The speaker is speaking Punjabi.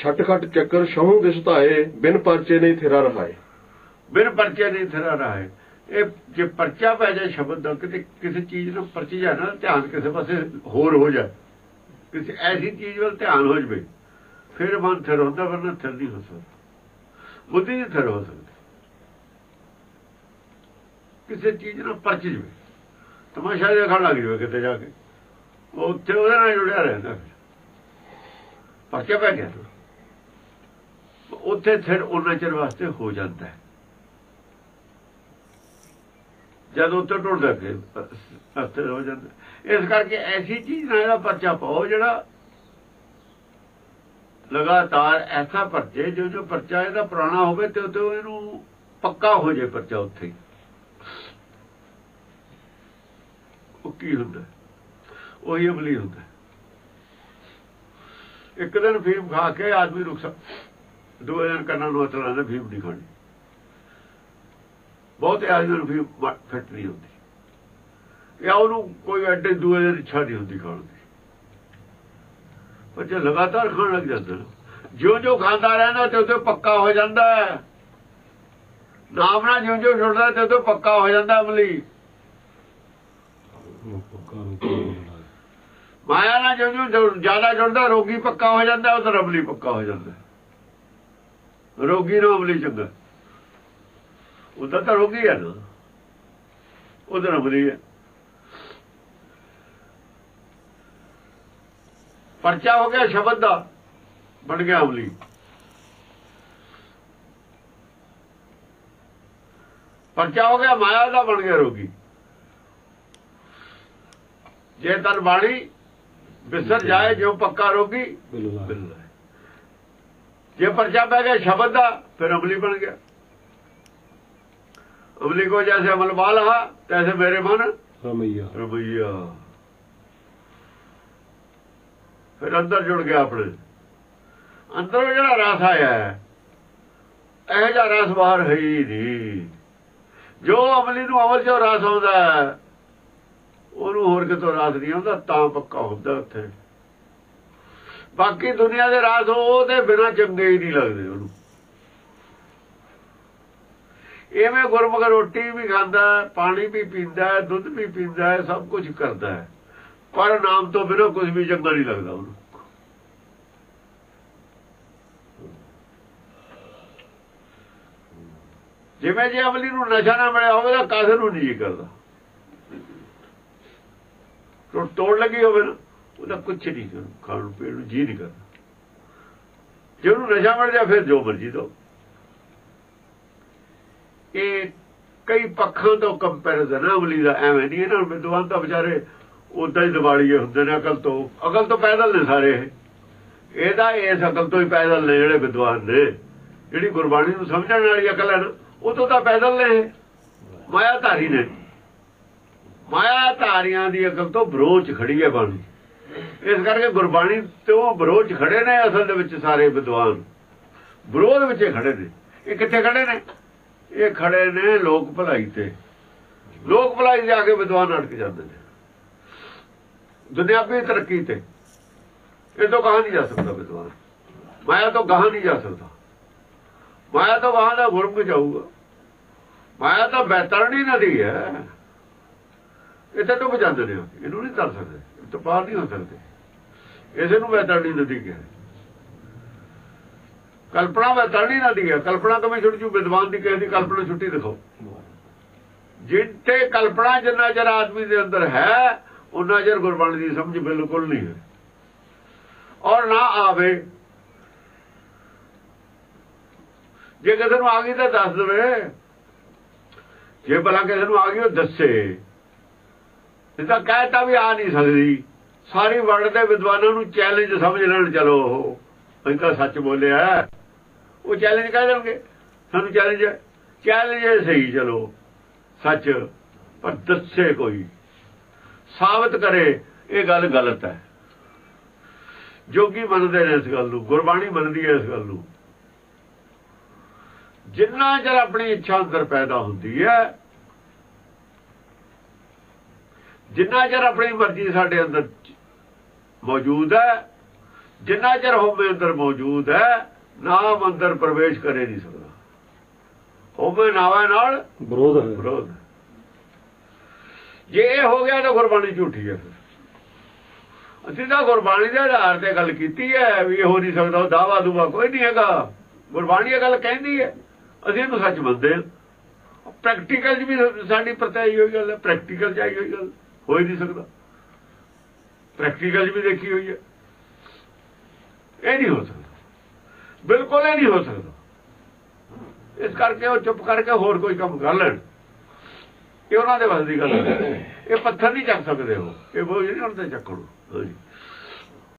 ਛਟ ਖਟ ਚੱਕਰ ਸ਼ਹੂ ਦਿਸ ਬਿਨ ਪਰਚੇ ਨਹੀਂ ਥਿਰਾ ਰਹਾਏ। ਬਿਨ ਪਰਚੇ ਨਹੀਂ ਥਿਰਾ ਰਹਾ ਇਹ ਜੇ ਪਰਚਾ ਪੈ ਜਾਏ ਸ਼ਬਦ ਦਾ, ਕਿਤੇ ਕਿਸੇ ਚੀਜ਼ ਨੂੰ ਪਰਚੀ ਜਾ ਧਿਆਨ ਕਿਸੇ ਪਾਸੇ ਹੋਰ ਹੋ ਜਾ ਕਿਸੇ ਐਸੀ ਚੀਜ਼ ਵੱਲ ਧਿਆਨ ਹੋ ਜਵੇ, ਫਿਰ ਮਨ ਥਿਰ ਹੁੰਦਾ, ਵਰਨਾ ਥਿਰ ਨਹੀਂ ਹੋ ਸਕਦਾ। ਬੁੱਧੀ ਨਹੀਂ ਥਿਰ ਹੋ ਸਕਦੀ। ਕਿਸੇ ਚੀਜ਼ ਨਾਲ ਪਰਚ ਜਵੇ। ਤਮਾਸ਼ਾ ਜਿਹਾ ਖੜ ਲੱਗ ਜਵੇ ਕਿਤੇ ਜਾ ਕੇ। ਉੱਥੇ ਉਹਦੇ ਨਾਲ ਜੁੜਿਆ ਰਹਿੰਦਾ ਫਿਰ। ਪਰਚਾ ਪੈ ਗਿਆ ਉੱਥੇ ਥਿਰ ਉਹਨਾਂ ਚਿਰ ਵਾਸਤੇ ਹੋ ਜਾਂਦਾ ਹੈ। ਜਦ ਉੱਤੇ ਟੁੱਟਦਾ ਫਿਰ ਅਸਰ ਹੋ ਜਾਂਦਾ ਇਸ ਕਰਕੇ ਐਸੀ ਚੀਜ਼ ਨਾਲ ਇਹਦਾ ਪਰਚਾ ਪਾਓ ਜਿਹੜਾ ਲਗਾਤਾਰ ਐਸਾ ਪਰਚੇ, ਜੋ ਜੋ ਪਰਚਾ ਇਹਦਾ ਪੁਰਾਣਾ ਹੋਵੇ ਤੇ ਉਤੇ ਇਹਨੂੰ ਪੱਕਾ ਹੋ ਜਾਏ ਪਰਚਾ ਉੱਥੇ ਹੀ। ਉਹ ਕੀ ਹੁੰਦਾ? ਉਹੀ ਅਮਲੀ ਹੁੰਦਾ ਇੱਕ ਦਿਨ ਫੀਮ ਖਾ ਕੇ ਆਦਮੀ ਰੁਕ ਸਕ ਦੋ ਦਿਨ ਕੰਨਾਂ ਨੂੰ ਅਤਲਾਂ ਨੇ ਫੀਮ ਨਹੀਂ ਖਾਣੀ ਬਹੁਤ ਆਦਮੀ ਨੂੰ ਫੀਮ ਫਿੱਟ ਨਹੀਂ ਹੁੰਦੀ। ਜਾਂ ਉਹਨੂੰ ਕੋਈ ਐਡੇ ਦੂਏ ਦਿਨ ਇੱਛਾ ਨਹੀਂ ਹੁੰਦੀ ਖਾਣ ਦੀ। ਪਰ ਜੇ ਲਗਾਤਾਰ ਖਾਣ ਲੱਗ ਜਾਂਦਾ ਜਿਉਂ ਜਿਉਂ ਖਾਂਦਾ ਰਹਿੰਦਾ ਤੇ ਉਹ ਪੱਕਾ ਹੋ ਜਾਂਦਾ ਹੈ। ਨਾਮ ਨਾਲ ਜਿਉਂ ਜਿਉਂ ਛੁੱਟਦਾ ਤੇ ਉਹ ਪੱਕਾ ਹੋ ਜਾਂਦਾ ਅਮਲੀ। ਮਾਇਆ ਨਾਲ ਜਿਉਂ ਜਿਉਂ ਜ਼ਿਆਦਾ ਜੁੜਦਾ ਰੋਗੀ ਪੱਕਾ ਹੋ ਜਾਂਦਾ ਉਹ ਤਾਂ ਅਮਲੀ ਪੱਕਾ ਹੋ ਜਾਂਦਾ। ਰੋਗੀ ਨੂੰ ਅਮਲੀ ਚੰਗਾ। ਉਹਦਾ ਤਾਂ ਰੋਗੀ ਹੈ ਨਾ। ਉਹਦਾ ਅਮਲੀ ਹੈ ਪਰਚਾ ਹੋ ਗਿਆ ਸ਼ਬਦ ਦਾ ਬਣ ਗਿਆ ਅਮਲੀ। ਪਰਚਾ ਹੋ ਗਿਆ ਮਾਇਆ ਦਾ ਬਣ ਗਿਆ ਰੋਗੀ। ਜੇ ਤਨ ਬਾਣੀ ਵਿਸਰ ਜਾਏ ਜੋ ਪੱਕਾ ਰੋਗੀ ਬਿੱਲਾ ਜੇ ਪਰਚਾ ਪੈ ਗਿਆ ਸ਼ਬਦ ਦਾ ਫਿਰ ਅਮਲੀ ਬਣ ਗਿਆ। ਅਮਲੀ ਕੋ ਜੈਸੇ ਅਮਲ ਵਾਲਾ ਤੈਸੇ ਮੇਰੇ ਮਨ ਰਮਈਆ। ਰਮਈਆ। ਫਿਰ ਅੰਦਰ ਜੁੜ ਗਿਆ ਆਪਣੇ। ਅੰਦਰ ਜਿਹੜਾ ਰਸ ਆਇਆ ਇਹ ਜਿਹਾ ਰਸ ਬਾਹਰ ਹੈ ਨਹੀਂ। ਜੋ ਅਮਲੀ ਨੂੰ ਅਮਲ ਚੋਂ ਰਸ ਆਉਂਦਾ ਉਹਨੂੰ ਹੋਰ ਕਿਤੋਂ ਰਸ ਨਹੀਂ ਆਉਂਦਾ ਤਾਂ ਪੱਕਾ ਹੁੰਦਾ ਉੱਥੇ। ਬਾਕੀ ਦੁਨੀਆ ਦੇ ਰਸ ਉਹਦੇ ਬਿਨਾਂ ਚੰਗੇ ਹੀ ਨਹੀਂ ਲੱਗਦੇ ਉਹਨੂੰ। ਐਵੇਂ ਗੁਰਮੁਖ ਰੋਟੀ ਵੀ ਖਾਂਦਾ, ਪਾਣੀ ਵੀ ਪੀਂਦਾ, ਦੁੱਧ ਵੀ ਪੀਂਦਾ, ਸਭ ਕੁਝ ਕਰਦਾ ਹੈ। ਪਰ ਨਾਮ ਤੋਂ ਬਿਨਾਂ ਕੁਝ ਵੀ ਚੰਗਾ ਨਹੀਂ ਲੱਗਦਾ ਉਹਨੂੰ। ਜਿਵੇਂ ਜੇ ਅਮਲੀ ਨੂੰ ਨਸ਼ਾ ਨਾ ਮਿਲਿਆ ਹੋਵੇ ਤਾਂ ਕਾਸੇ ਨੂੰ ਨਹੀਂ ਕਰਦਾ? ਤੋੜ ਲੱਗੀ ਹੋਵੇ ਨਾ। ਉਹਦਾ ਕੁਝ ਨਹੀਂ ਖਾਣ ਨੂੰ ਪੀਣ ਨੂੰ ਜੀ ਨਹੀਂ ਕਰਦਾ। ਜੇ ਉਹਨੂੰ ਨਸ਼ਾ ਮਿਲ ਜਾ, ਫਿਰ ਜੋ ਮਰਜ਼ੀ ਦੋ ਇਹ ਕਈ ਪੱਖਾਂ ਤੋਂ ਕੰਪੈਰੀਜ਼ਨ ਹੈ ਅਮਲੀ ਦਾ ਐਵੇਂ ਨਹੀਂ ਇਹਨਾਂ ਨੂੰ, ਵਿਦਵਾਨ ਤਾਂ ਵਿਚਾਰੇ ਉਦਾਂ ਹੀ ਦਿਵਾਲੀਏ ਹੁੰਦੇ ਨੇ ਅਕਲ ਤੋਂ। ਅਕਲ ਤੋਂ ਪੈਦਲ ਨੇ ਸਾਰੇ ਇਹਦਾ ਇਸ ਅਕਲ ਤੋਂ ਹੀ ਪੈਦਲ ਨੇ ਜਿਹੜੇ ਵਿਦਵਾਨ ਨੇ। ਜਿਹੜੀ ਗੁਰਬਾਣੀ ਨੂੰ ਸਮਝਣ ਵਾਲੀ ਅਕਲ ਹੈ ਨਾ, ਉਹ ਤੋਂ ਤਾਂ ਪੈਦਲ ਨੇ ਮਾਇਆ ਧਾਰੀ ਨੇ। ਮਾਇਆ ਧਾਰੀਆਂ ਦੀ ਅਕਲ ਤੋਂ ਵਿਰੋਧ ਖੜੀ ਹੈ ਬਾਣੀ। ਇਸ ਕਰਕੇ ਗੁਰਬਾਣੀ ਤੋਂ ਵਿਰੋਧ ਖੜੇ ਨੇ, ਅਸਲ ਦੇ ਵਿੱਚ ਸਾਰੇ ਵਿਦਵਾਨ। ਵਿਰੋਧ ਵਿੱਚ ਖੜੇ ਨੇ। ਇਹ ਕਿੱਥੇ ਖੜੇ ਨੇ? ਇਹ ਖੜੇ ਨੇ ਲੋਕ ਭਲਾਈ ਤੇ। ਲੋਕ ਭਲਾਈ ਦੇ ਆ ਕੇ ਵਿਦਵਾਨ ਅਟਕ ਜਾਂਦੇ ਨੇ। ਦੁਨਿਆਵੀ ਤਰੱਕੀ ਤੇ। ਇਹ ਤੋਂ ਕਹਾਂ ਨਹੀਂ ਜਾ ਸਕਦਾ ਵਿਦਵਾਨ। ਮਾਇਆ ਤੋਂ ਗਾਹਾਂ ਨਹੀਂ ਜਾ ਸਕਦਾ। ਮਾਇਆ ਤੋਂ ਗਾਹਾਂ ਦਾ ਗੁਰਮ ਜਾਊਗਾ। ਮਾਇਆ ਤਾਂ ਬੈਤਰਣੀ ਨਦੀ ਹੈ। ਇੱਥੇ ਡੁੱਬ ਜਾਂਦੇ ਨੇ ਇਹਨੂੰ ਨਹੀਂ ਤਰ ਸਕਦੇ। ਤੋਂ ਪਾਰ ਨਹੀਂ ਹੋ ਸਕਦੇ। ਇਸੇ ਨੂੰ ਬੈਤਰਣੀ ਨਦੀ ਕਹਿੰਦੇ ਕਲਪਨਾ ਬੈਤਰਣੀ ਨਦੀ ਹੈ ਕਲਪਨਾ ਕਮੇ ਛੁੱਟ ਜੂ ਵਿਦਵਾਨ ਦੀ ਕਿਸੇ ਦੀ ਕਲਪਨਾ ਛੁੱਟੀ ਦਿਖਾਓ। ਜਿੱਤੇ ਕਲਪਨਾ ਜਿੰਨਾ ਚਿਰ ਆਦਮੀ ਦੇ ਅੰਦਰ ਹੈ ਉਹਨਾਂ ਚਿਰ ਗੁਰਬਾਣੀ ਦੀ ਸਮਝ ਬਿਲਕੁਲ ਨਹੀਂ ਹੈ। ਔਰ ਨਾ ਆਵੇ। ਜੇ ਕਿਸੇ ਨੂੰ ਆ ਗਈ ਤਾਂ ਦੱਸ ਦੇਵੇ। ਜੇ ਭਲਾ ਕਿਸੇ ਨੂੰ ਆ ਗਈ, ਉਹ ਦੱਸੇ। ਇਹ ਤਾਂ ਕਹਿਤਾ ਵੀ ਆ ਨਹੀਂ ਸਕਦੀ। ਸਾਰੀ ਵਰਲਡ ਦੇ ਵਿਦਵਾਨਾਂ ਨੂੰ ਚੈਲੰਜ ਸਮਝ ਲੈਣ ਚਲੋ ਉਹ। ਤਾਂ ਸੱਚ ਬੋਲਿਆ। ਉਹ ਚੈਲੰਜ ਕਹਿ ਦੇਣਗੇ। ਸਾਨੂੰ ਚੈਲੰਜ ਹੈ। ਚੈਲੰਜ ਹੈ ਸਹੀ ਚਲੋ। ਸੱਚ। ਪਰ ਦੱਸੇ ਕੋਈ। ਸਾਬਤ ਕਰੇ। ਇਹ ਗੱਲ ਗਲਤ ਹੈ। ਜੋਗੀ ਮੰਨਦੇ ਨੇ ਇਸ ਗੱਲ ਨੂੰ। ਗੁਰਬਾਣੀ ਮੰਨਦੀ ਹੈ ਇਸ ਗੱਲ ਨੂੰ। ਜਿੰਨਾ ਚਿਰ ਆਪਣੀ ਇੱਛਾ ਅੰਦਰ ਪੈਦਾ ਹੁੰਦੀ ਹੈ ਜਿੰਨਾ ਚਿਰ ਆਪਣੀ ਮਰਜ਼ੀ ਸਾਡੇ ਅੰਦਰ ਮੌਜੂਦ ਹੈ ਜਿੰਨਾ ਚਿਰ ਹੋਵੇ ਅੰਦਰ ਮੌਜੂਦ ਹੈ ਨਾਮ ਅੰਦਰ ਪ੍ਰਵੇਸ਼ ਕਰੇ ਨਹੀਂ ਸਕਦਾ। ਹੋਵੇ ਨਾਵਾ ਨਾਲ ਵਿਰੋਧ ਹੈ। ਵਿਰੋਧ ਜੇ ਇਹ ਹੋ ਗਿਆ ਤਾਂ ਗੁਰਬਾਣੀ ਝੂਠੀ ਹੈ ਅਸੀਂ ਤਾਂ ਗੁਰਬਾਣੀ ਦੇ ਆਧਾਰ ਤੇ ਗੱਲ ਕੀਤੀ ਹੈ ਵੀ ਇਹ ਹੋ ਨਹੀਂ ਸਕਦਾ ਦਾਵਾ ਦੂਵਾ ਕੋਈ ਨਹੀਂ ਹੈਗਾ। ਗੁਰਬਾਣੀ ਇਹ ਗੱਲ ਕਹਿੰਦੀ ਹੈ। ਅਸੀਂ ਇਹਨੂੰ ਸੱਚ ਮੰਨਦੇ ਹਾਂ। ਪ੍ਰੈਕਟੀਕਲ ਵੀ ਸਾਡੀ ਪਰਤਾਈ ਹੋਈ ਗੱਲ ਹੈ ਪ੍ਰੈਕਟੀਕਲ ਆਈ ਹੋਈ ਗੱਲ। ਹੋ ਹੀ ਨਹੀਂ ਸਕਦਾ। ਪ੍ਰੈਕਟੀਕਲ ਵੀ ਦੇਖੀ ਹੋਈ ਹੈ। ਇਹ ਨਹੀਂ ਹੋ ਸਕਦਾ। ਬਿਲਕੁਲ ਇਹ ਨਹੀਂ ਹੋ ਸਕਦਾ। ਇਸ ਕਰਕੇ ਉਹ ਚੁੱਪ ਕਰਕੇ ਹੋਰ ਕੋਈ ਕੰਮ ਕਰ ਲੈਣ। ਇਹ ਉਹਨਾਂ ਦੇ ਵੱਸ ਦੀ ਗੱਲ ਹੈ। ਇਹ ਪੱਥਰ ਨਹੀਂ ਚੱਕ ਸਕਦੇ ਉਹ। ਇਹ ਬੋਝ ਨਹੀਂ ਉਹਨਾਂ ਤੇ ਚੱਕਣੋ ਹਾਂਜੀ।